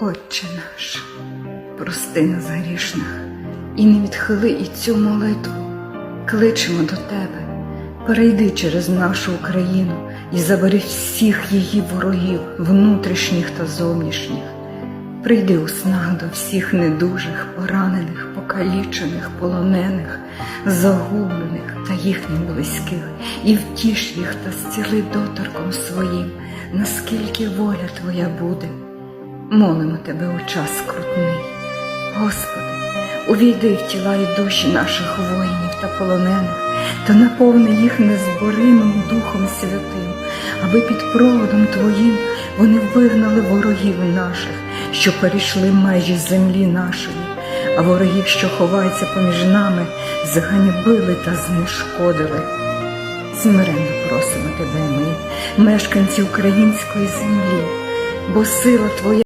Отче наш, прости нас грішних і не відхили і цю молитву. Кличемо до Тебе, перейди через нашу Україну і забери всіх її ворогів, внутрішніх та зовнішніх. Прийди у снах до всіх недужих, поранених, покалічених, полонених, загублених та їхніх близьких, і втіш їх та зціли доторком своїм, наскільки воля Твоя буде. Молимо тебе у час скрутний. Господи, увійди в тіла і душі наших воїнів та полонених та наповни їх незборимим Духом Святим, аби під проводом Твоїм вони вигнали ворогів наших, що перейшли межі землі нашої, а ворогів, що ховаються поміж нами, заганьбили та знешкодили. Смиренно просимо тебе, ми, мешканці української землі, бо сила Твоя.